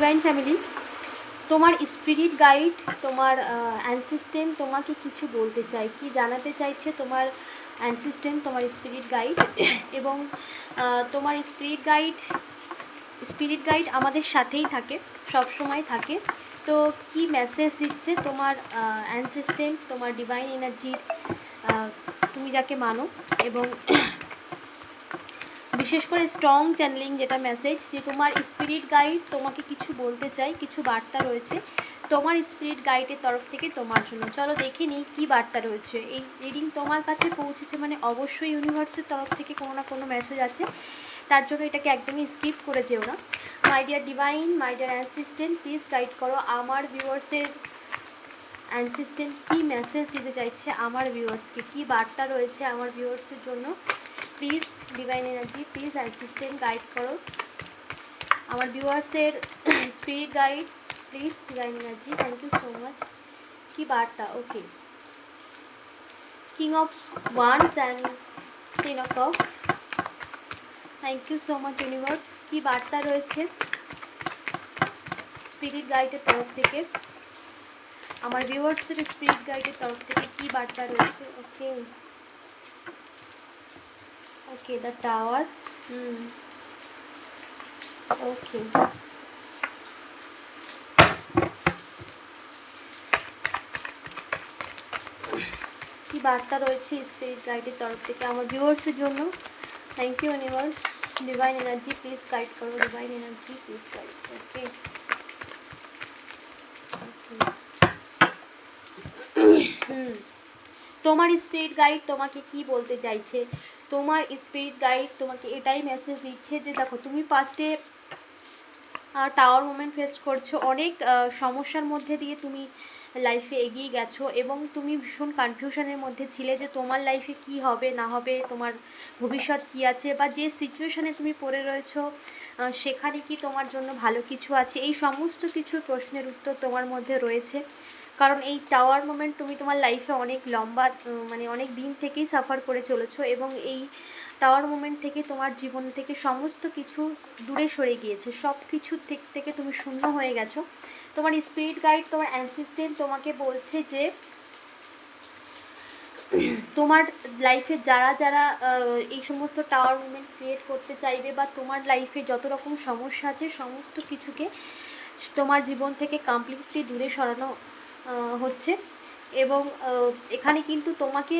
Divine family তোমার spirit guide তোমার assistant তোমাকে কিছু বলতে চাই কি জানাতে চাইছে তোমার অ্যানসিস্টেন্ট তোমার স্পিরিট গাইড এবং তোমার স্পিরিট গাইড স্পিরিট গাইড আমাদের সাথেই থাকে, সব সময় থাকে। তো কি মেসেজ দিচ্ছে তোমার অ্যানসিস্টেন্ট তোমার ডিভাইন এনার্জির তুমি যাকে মানো? এবং বিশেষ করে স্ট্রং চ্যানেলিং যেটা মেসেজ যে তোমার স্পিরিট গাইড তোমাকে কিছু বলতে চাই কিছু বার্তা রয়েছে, তোমার স্পিরিট গাইডের তরফ থেকে তোমার জন্য। চলো দেখে নিই কী বার্তা রয়েছে। এই রিডিং তোমার কাছে পৌঁছেছে মানে অবশ্যই ইউনিভার্সের তরফ থেকে কোনো না কোনো মেসেজ আছে। তার জন্য এটাকে একদমই স্কিপ করে যেও না। My dear divine my dear assistant please guide করো। আমার ভিউয়ার্সের অ্যাসিস্ট্যান্ট কী মেসেজ দিতে চাইছে? আমার ভিউয়ার্সকে কী বার্তা রয়েছে? আমার ভিউয়ার্সের জন্য please divine energy please assistant guide করো। আমার ভিউয়ার্সের spirit guide please divine energy thank you so much কি বার্তা? Okay king of wands and ten of of thank you so much universe কি বার্তা রয়েছে? স্পিরিট গাইডের তরফ থেকে। আমার ভিউয়ার্সের স্পিরিট গাইডের তরফ থেকে কি বার্তা রয়েছে? ওকে ওকে দ্য টাওয়ার হুম ওকে কি বার্তা রয়েছে স্পিরিট গাইডের তরফ থেকে আমার ভিউয়ার্সের জন্য? Thank you universe divine energy please guide করো। Divine energy please guide okay hmm তোমার স্পিরিট গাইড তোমাকে কি বলতে চাইছে? তোমার স্পিরিট গাইড তোমাকে এটাই মেসেজ দিচ্ছে যে, দেখো, তুমি ফার্স্টে টাওয়ার মোমেন্ট ফেস করছ। অনেক সমস্যার মধ্যে দিয়ে তুমি লাইফে এগিয়ে গেছো এবং তুমি ভীষণ কনফিউশনের মধ্যে ছিলে যে, তোমার লাইফে কি হবে, না হবে, তোমার ভবিষ্যৎ কি আছে বা যে সিচুয়েশানে তুমি পড়ে রয়েছো সেখানে কি তোমার জন্য ভালো কিছু আছে? এই সমস্ত কিছু প্রশ্নের উত্তর তোমার মধ্যে রয়েছে। কারণ এই টাওয়ার মোমেন্ট তুমি তোমার লাইফে অনেক লম্বা মানে অনেক দিন থেকেই সাফার করে চলেছো এবং এই টাওয়ার মোমেন্ট থেকে তোমার জীবন থেকে সমস্ত কিছু দূরে সরে গিয়েছে। সব কিছু দিক থেকে তুমি শূন্য হয়ে গেছো। তোমার স্পিরিট গাইড তোমার অ্যানসিস্টেন্ট তোমাকে বলছে যে, তোমার লাইফে যারা যারা এই সমস্ত টাওয়ার মুভমেন্ট ক্রিয়েট করতে চাইবে বা তোমার লাইফে যত রকম সমস্যা আছে, সমস্ত কিছুকে তোমার জীবন থেকে কমপ্লিটলি দূরে সরানো হচ্ছে। এবং এখানে কিন্তু তোমাকে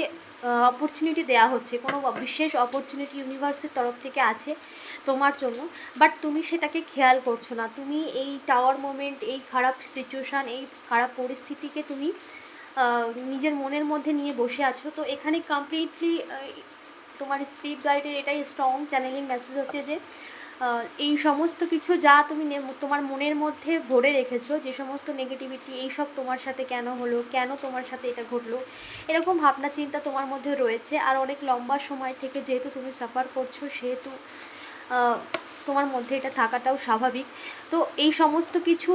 অপরচুনিটি দেওয়া হচ্ছে। কোনো বিশেষ অপরচুনিটি ইউনিভার্সের তরফ থেকে আছে তোমার জন্য। বাট তুমি সেটাকে খেয়াল করছ না। তুমি এই টাওয়ার মোমেন্ট এই খারাপ সিচুয়েশান এই খারাপ পরিস্থিতিকে তুমি নিজের মনের মধ্যে নিয়ে বসে আছো। তো এখানে কমপ্লিটলি তোমার স্পিরিট গাইডের এটাই স্ট্রং চ্যানেলিং মেসেজ হচ্ছে যে এই সমস্ত কিছু যা তুমি তোমার মনের মধ্যে ভরে রেখেছো, যে সমস্ত নেগেটিভিটি এইসব তোমার সাথে কেন হলো, কেন তোমার সাথে এটা ঘটলো, এরকম ভাবনা চিন্তা তোমার মধ্যে রয়েছে। আর অনেক লম্বা সময় থেকে যেহেতু তুমি সাফার করছ, সেহেতু তোমার মধ্যে এটা থাকাটাও স্বাভাবিক। তো এই সমস্ত কিছু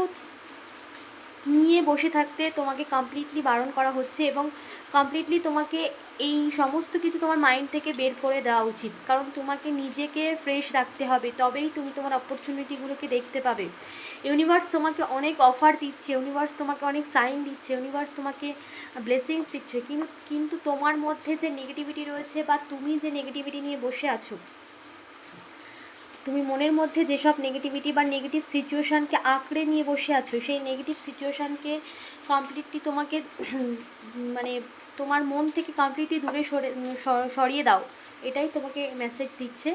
নিয়ে বসে থাকতে তোমাকে কমপ্লিটলি বারণ করা হচ্ছে এবং কমপ্লিটলি তোমাকে এই সমস্ত কিছু তোমার মাইন্ড থেকে বের করে দেওয়া উচিত। কারণ তোমাকে নিজেকে ফ্রেশ রাখতে হবে, তবেই তুমি তোমার অপরচুনিটিগুলোকে দেখতে পাবে। ইউনিভার্স তোমাকে অনেক অফার দিচ্ছে ইউনিভার্স তোমাকে অনেক সাইন দিচ্ছে ইউনিভার্স তোমাকে ব্লেসিংস দিচ্ছে কিন্তু কিন্তু তোমার মধ্যে যে নেগেটিভিটি রয়েছে বা তুমি যে নেগেটিভিটি নিয়ে বসে আছো তুমি মনের মধ্যে যেসব নেগেটিভিটি বা নেগেটিভ সিচুয়েশানকে আঁকড়ে নিয়ে বসে আছো, সেই নেগেটিভ সিচুয়েশানকে কমপ্লিটলি তোমাকে মানে তোমার মন থেকে কমপ্লিটলি দূরে সরে সরিয়ে দাও। এটাই তোমাকে মেসেজ দিচ্ছে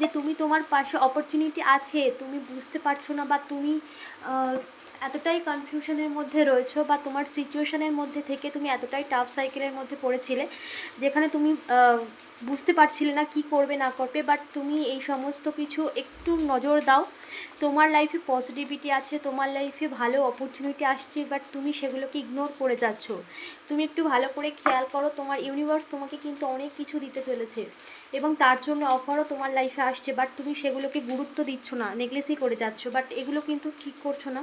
যে তুমি তোমার পাশে অপরচুনিটি আছে, তুমি বুঝতে পারছ না বা তুমি এতটাই কনফিউশনের মধ্যে রয়েছো বা তোমার সিচুয়েশনের মধ্যে থেকে তুমি এতটাই টাফ সাইকেলের মধ্যে পড়েছিলে, যেখানে তুমি বুঝতে পারছিলে না কি করবে, না করবে বাট তুমি এই সমস্ত কিছু একটু নজর দাও। তোমার লাইফে পজিটিভিটি আছে, তোমার লাইফে ভালো অপরচুনিটি আসছে বাট তুমি সেগুলোকে ইগনোর করে যাচ্ছ। তুমি একটু ভালো করে খেয়াল করো, তোমার ইউনিভার্স তোমাকে কিন্তু অনেক কিছু দিতে চলেছে, এবং তার জন্য অফারও তোমার লাইফে আসছে বাট তুমি সেগুলোকে গুরুত্ব দিচ্ছ না নেগলেসই করে যাচ্ছ বাট এগুলো কিন্তু ঠিক করছ না।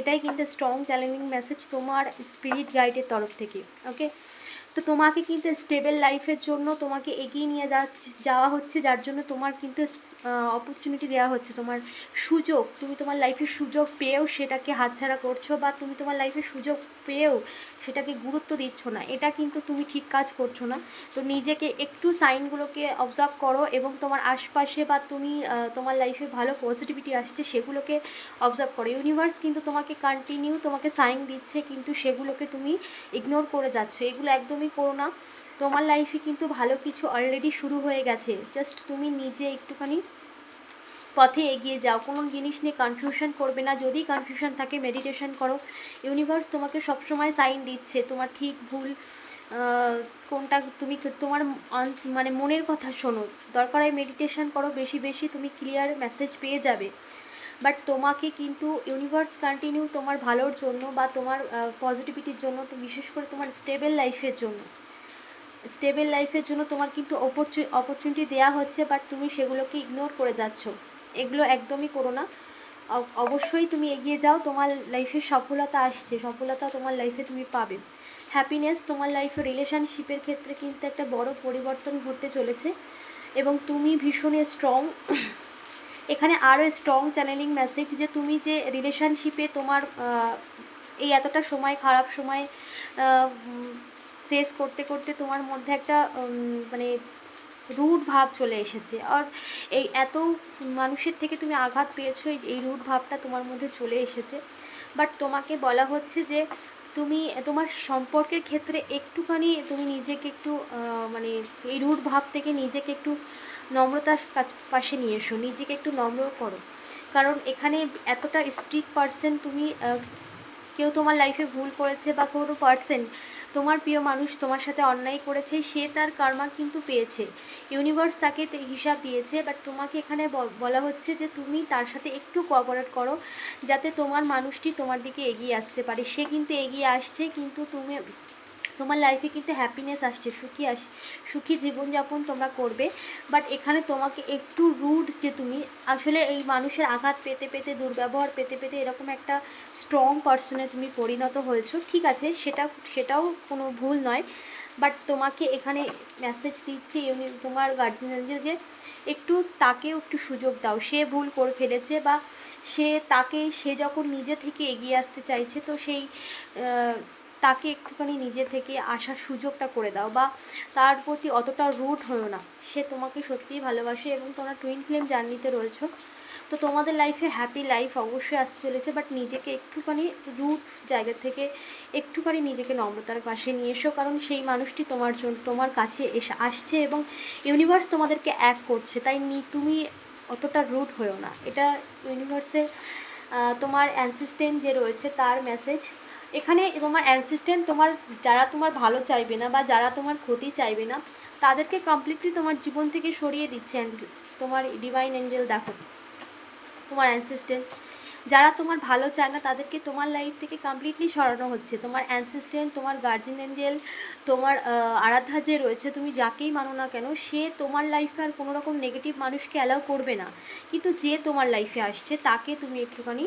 এটাই কিন্তু স্ট্রং চ্যালেঞ্জিং মেসেজ তোমার স্পিরিট গাইডের তরফ থেকে ওকে তো তোমাকে কিন্তু স্টেবল লাইফের জন্য তোমাকে এগিয়ে নিয়ে যাওয়া হচ্ছে, যার জন্য তোমার কিন্তু অপরচুনিটি দেওয়া হচ্ছে। তোমার সুযোগ, তুমি তোমার লাইফের সুযোগ পেয়েও সেটাকে হাতছাড়া করছ বা তুমি তোমার লাইফের সুযোগ পেয়েও সেটাকে গুরুত্ব দিচ্ছ না। এটা কিন্তু তুমি ঠিক কাজ করছ না। তো নিজেকে একটু সাইনগুলোকে অবজার্ভ করো এবং তোমার আশপাশে বা তুমি তোমার লাইফে ভালো পজিটিভিটি আসছে সেগুলোকে অবজার্ভ করো। ইউনিভার্স কিন্তু তোমাকে কন্টিনিউ তোমাকে সাইন দিচ্ছে কিন্তু সেগুলোকে তুমি ইগনোর করে যাচ্ছ। এগুলো একদমই করো না। তোমার লাইফে কিন্তু ভালো কিছু অলরেডি শুরু হয়ে গেছে। জাস্ট তুমি নিজে একটুখানি পথে এগিয়ে যাও। কোনো জিনিস নিয়ে কনফিউশন করবে না। যদি কনফিউশন থাকে মেডিটেশন করো। ইউনিভার্স তোমাকে সবসময় সাইন দিচ্ছে। তোমার ঠিক ভুল কোনটা তুমি তোমার মানে মনের কথা শোনো। দরকার হয় মেডিটেশন করো। বেশি বেশি তুমি ক্লিয়ার মেসেজ পেয়ে যাবে। বাট তোমাকে কিন্তু ইউনিভার্স কন্টিনিউ তোমার ভালোর জন্য বা তোমার পজিটিভিটির জন্য, বিশেষ করে তোমার স্টেবল লাইফের জন্য। স্টেবল লাইফের জন্য তোমার কিন্তু অপরচু অপরচুনিটি দেওয়া হচ্ছে বাট তুমি সেগুলোকে ইগনোর করে যাচ্ছ। এগুলো একদমই করো না। অবশ্যই তুমি এগিয়ে যাও, তোমার লাইফে সফলতা আসছে, সফলতা তোমার লাইফে তুমি পাবে। হ্যাপিনেস তোমার লাইফে রিলেশনশিপের ক্ষেত্রে কিন্তু একটা বড় পরিবর্তন ঘটতে চলেছে এবং তুমি ভীষণ স্ট্রং এখানে আরও স্ট্রং চ্যানেলিং মেসেজ যে তুমি যে রিলেশনশিপে তোমার এই এতটা সময়, খারাপ সময় ফেস করতে করতে তোমার মধ্যে একটা মানে রুট ভাব চলে এসেছে। আর এই এত মানুষের থেকে তুমি আঘাত পেয়েছ, এই- রুট ভাবটা তোমার মধ্যে চলে এসেছে। বাট তোমাকে বলা হচ্ছে যে তুমি, তোমার সম্পর্কের ক্ষেত্রে একটুখানি তুমি নিজেকে একটু মানে এই রুট ভাব থেকে নিজেকে একটু নম্রতার কাছ, পাশে নিয়ে এসো, নিজেকে একটু নম্র করো। কারণ এখানে এতটা স্ট্রিক্ট পার্সন তুমি কেউ তোমার লাইফে ভুল করেছে বা কোনো পার্সন তোমার প্রিয় মানুষ তোমার সাথে অন্যায় করেছে, সে তার কর্মা কিন্তু পেয়েছে। ইউনিভার্স তাকে হিসাব দিয়েছে বাট তোমাকে এখানে বলা হচ্ছে যে তুমি তার সাথে একটু কোঅপারেট করো, যাতে তোমার মানুষটি তোমার দিকে এগিয়ে আসতে পারে। সে কিন্তু এগিয়ে আসছে, কিন্তু তুমি তোমার লাইফে কিন্তু হ্যাপিনেস আসছে, সুখী আস, সুখী জীবনযাপন তোমরা করবে। বাট এখানে তোমাকে একটু রুড যে তুমি আসলে এই মানুষের আঘাত পেতে পেতে, দুর্ব্যবহার পেতে পেতে এরকম একটা স্ট্রং পার্সনে তুমি পরিণত হয়েছো, ঠিক আছে? সেটা, সেটাও কোনো ভুল নয়। বাট তোমাকে এখানে মেসেজ দিচ্ছে ইউনি- তোমার গার্জিয়ান যে একটু তাকেও একটু সুযোগ দাও। সে ভুল করে ফেলেছে বা সে তাকে, সে যখন নিজে থেকে এগিয়ে আসতে চাইছে, তো সেই তাকে একটুখানি নিজে থেকে আসার সুযোগটা করে দাও বা তার প্রতি অতটা রুট হয়েও না। সে তোমাকে সত্যিই ভালোবাসে এবং তোমরা টুইন ফ্লেম জার্নিতে রয়েছো। তো তোমাদের লাইফে হ্যাপি লাইফ অবশ্যই আসতে চলেছে বাট নিজেকে একটুখানি রুট জায়গা থেকে একটুখানি নিজেকে নম্রতার পাশে নিয়ে এসো কারণ সেই মানুষটি তোমার জন্য তোমার কাছে এসে আসছে এবং ইউনিভার্স তোমাদেরকে এক করছে। তাই তুমি অতটা রুট হয়েও না। এটা ইউনিভার্সের আহ, তোমার অ্যানসিস্ট্যান্ট যে রয়েছে তার মেসেজ এখানে তোমার অ্যানসিস্ট্যান্ট তোমার, যারা তোমার ভালো চাইবে না বা যারা তোমার ক্ষতি চাইবে না, তাদেরকে কমপ্লিটলি তোমার জীবন থেকে সরিয়ে দিচ্ছে তোমার ডিভাইন অ্যাঞ্জেল দেখো, তোমার অ্যানসিস্ট্যান্ট যারা তোমার ভালো চায় না, তাদেরকে তোমার লাইফ থেকে কমপ্লিটলি সরানো হচ্ছে। তোমার অ্যানসিস্ট্যান্ট তোমার গার্জেন অ্যাঞ্জেল তোমার আরাধ্যা যে রয়েছে, তুমি যাকেই মানো না কেন, সে তোমার লাইফে আর কোনো রকম নেগেটিভ মানুষকে অ্যালাউ করবে না। কিন্তু যে তোমার লাইফে আসছে, তাকে তুমি একটুখানি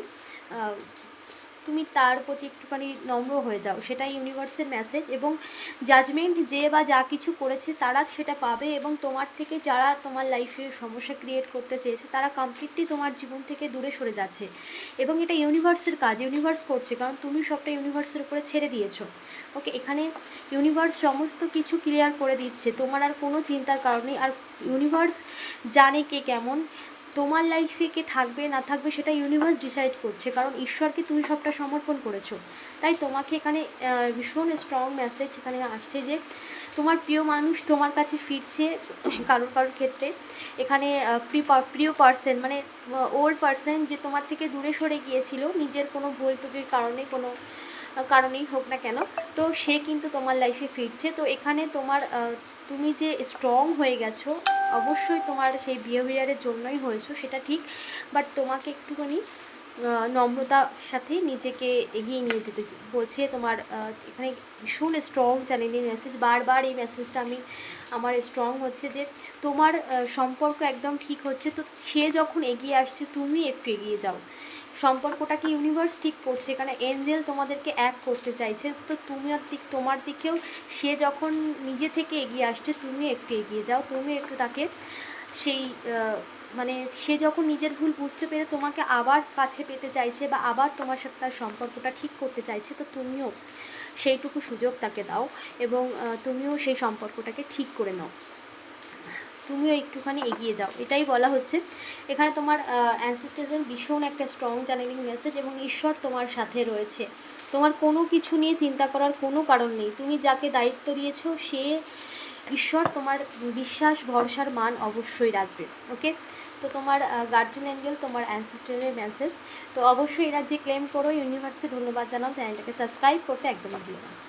তুমি তার প্রতি একটুখানি নম্র হয়ে যাও। সেটাই ইউনিভার্সের মেসেজ এবং জাজমেন্ট যে বা যা কিছু করেছে তারা সেটা পাবে এবং তোমার থেকে যারা তোমার লাইফে সমস্যা ক্রিয়েট করতে চেয়েছে, তারা কমপ্লিটলি তোমার জীবন থেকে দূরে সরে যাচ্ছে। এবং এটা ইউনিভার্সের কাজ ইউনিভার্স করছে, কারণ তুমি সবটা ইউনিভার্সের উপরে ছেড়ে দিয়েছ। ওকে এখানে ইউনিভার্স সমস্ত কিছু ক্লিয়ার করে দিচ্ছে। তোমার আর কোনো চিন্তার কারণে আর ইউনিভার্স জানে কে কেমন তোমার লাইফে কে থাকবে, না থাকবে সেটা ইউনিভার্স ডিসাইড করছে। কারণ ঈশ্বরকে তুমি সবটা সমর্পণ করেছ। তাই তোমাকে এখানে ভীষণ স্ট্রং মেসেজ এখানে আসছে যে, তোমার প্রিয় মানুষ তোমার কাছে ফিরছে কারোর কারোর ক্ষেত্রে। এখানে প্রিয় পার্সন মানে ওল্ড পার্সন যে তোমার থেকে দূরে সরে গিয়েছিল, নিজের কোনো ভুল টুকির কারণে, কোনো কারণেই হোক না কেন, তো সে কিন্তু তোমার লাইফে ফিরছে। তো এখানে তোমার তুমি যে স্ট্রং হয়ে গেছো, অবশ্যই তোমার সেই বিহেভিয়ারের জন্যই হয়েছো, সেটা ঠিক। বাট তোমাকে একটুখানি নম্রতার সাথে নিজেকে এগিয়ে নিয়ে যেতে বলছে তোমার এখানে ভীষণ স্ট্রং চ্যানেলের মেসেজ বারবার এই মেসেজটা আমি, আমার স্ট্রং হচ্ছে যে, তোমার সম্পর্ক একদম ঠিক হচ্ছে। তো সে যখন এগিয়ে আসছে, তুমি একটু এগিয়ে যাও। সম্পর্কটাকে ইউনিভার্স ঠিক করছে? কারণ এঞ্জেল তোমাদেরকে এক করতে চাইছে। তো তুমি আর দিক, তোমার দিকেও সে যখন নিজে থেকে এগিয়ে আসছে, তুমি একটু এগিয়ে যাও। তুমি একটু তাকে সেই মানে সে যখন নিজের ভুল বুঝতে পেরে তোমাকে আবার কাছে পেতে চাইছে বা আবার তোমার সাথে তার সম্পর্কটা ঠিক করতে চাইছে, তো তুমিও সেইটুকু সুযোগ তাকে দাও এবং তুমিও সেই সম্পর্কটাকে ঠিক করে নাও। তুমিও একটুখানি এগিয়ে যাও। এটাই বলা হচ্ছে। এখানে তোমার অ্যানসিস্টারের ভীষণ একটা স্ট্রং চ্যানেলিং মেসেজ এবং ঈশ্বর তোমার সাথে রয়েছে। তোমার কোনো কিছু নিয়ে চিন্তা করার কোনো কারণ নেই। তুমি যাকে দায়িত্ব দিয়েছ, সে ঈশ্বর তোমার বিশ্বাস, ভরসার মান অবশ্যই রাখবে। ওকে তো তোমার গার্ডেন অ্যাঙ্গেল তোমার অ্যানসিস্টারের মেসেজ তো অবশ্যই এরা যে ক্লেম করো ইউনিভার্সকে ধন্যবাদ জানাও চ্যানেলটাকে সাবস্ক্রাইব করতে একদমই ভুলো না।